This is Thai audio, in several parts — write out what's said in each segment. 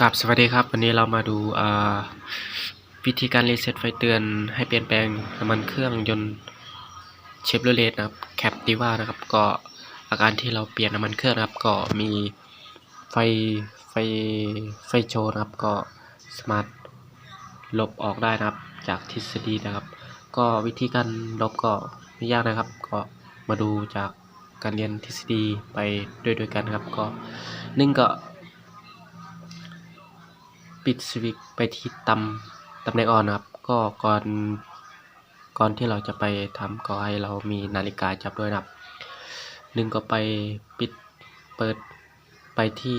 กับสวัสดีครับ วันนี้เรามาดูวิธีการรีเซ็ตไฟเตือนให้เปลี่ยนแปลงน้ำมันเครื่องยนต์เชฟโรเลตนะครับแคปติว่านะครับ ก็อาการที่เราเปลี่ยนน้ำมันเครื่องนะครับ ก็มีไฟไฟไฟโชว์นะครับ ก็สามารถลบออกได้นะครับ จากทฤษฎีนะครับ ก็วิธีการลบก็ไม่ยากนะครับ ก็มาดูจากการเรียนทฤษฎีไปด้วยด้วยกันครับ ก็หนึ่งก็ ปิดสวิตไปที่ตำตำแหน่งออนนะครับ ก็ก่อนก่อนที่เราจะไปทำก็ให้เรามีนาฬิกาจับด้วยนะครับหนึ่งก็ไปปิดเปิดไปที่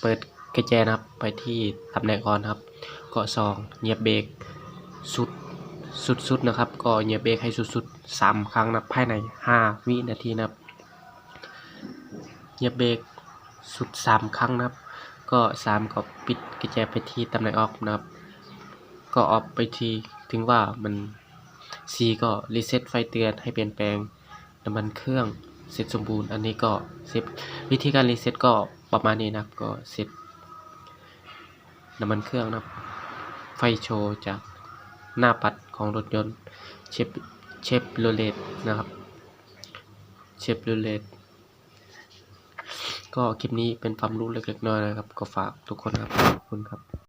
เปิดกระแจนะครับ ไปที่ตำแหน่งออนครับ ก็สองเหยียบเบรกสุดสุดสุดนะครับ ก็เหยียบเบรกให้สุดสุดสามครั้งนะภายในห้าวินาทีนะครับเหยียบเบรกสุดสามครั้งนะครับ ก็สามก็ปิดกระแจไปที่ตำแหน่งออฟนะครับ ก็ออฟไปทีถึงว่ามันซีก็รีเซ็ตไฟเตือนให้เปลี่ยนแปลงน้ำมันเครื่องเสร็จสมบูรณ์ อันนี้ก็เสร็จวิธีการรีเซ็ตก็ประมาณนี้นะครับก็เสร็จน้ำมันเครื่องนะครับ ไฟโชว์จากหน้าปัดของรถยนต์เชฟเชฟโรเลตนะครับเชฟโรเลต ก็คลิปนี้เป็นความรู้เล็กๆน้อยๆนะครับ ก็ฝากทุกคนครับขอบคุณครับ